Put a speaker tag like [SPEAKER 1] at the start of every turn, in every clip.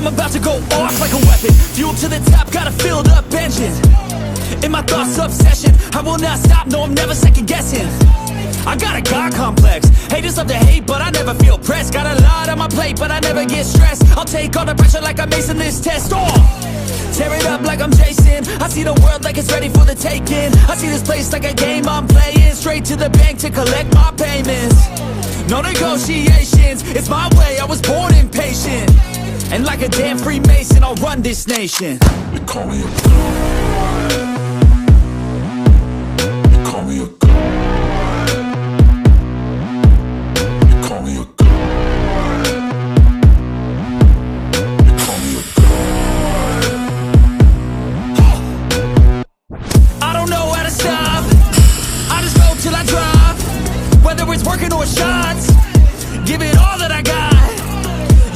[SPEAKER 1] I'm about to go off like a weapon. Fuel to the top, got a filled up engine. In my thoughts, obsession. I will not stop, no, I'm never second guessing. I got a God complex. Haters love to hate, but I never feel pressed. Got a lot on my plate, but I never get stressed. I'll take all the pressure like I'm acing this test. Oh! Tear it up like I'm Jason. I see the world like it's ready for the taking. I see this place like a game I'm playing. Straight to the bank to collect my payments. No negotiations, it's my way. I was born impatient. And like a damn Freemason, I'll run this nation.
[SPEAKER 2] They call me a god. They call me a god. They call me a god. They call me a god.
[SPEAKER 1] I don't know how to stop. I just go till I drop. Whether it's working or shots, give it all that I got.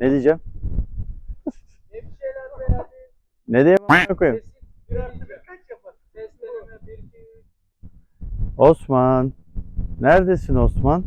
[SPEAKER 3] Ne diyeceğim? ne diyeyim amına koyayım? Osman. Neredesin Osman?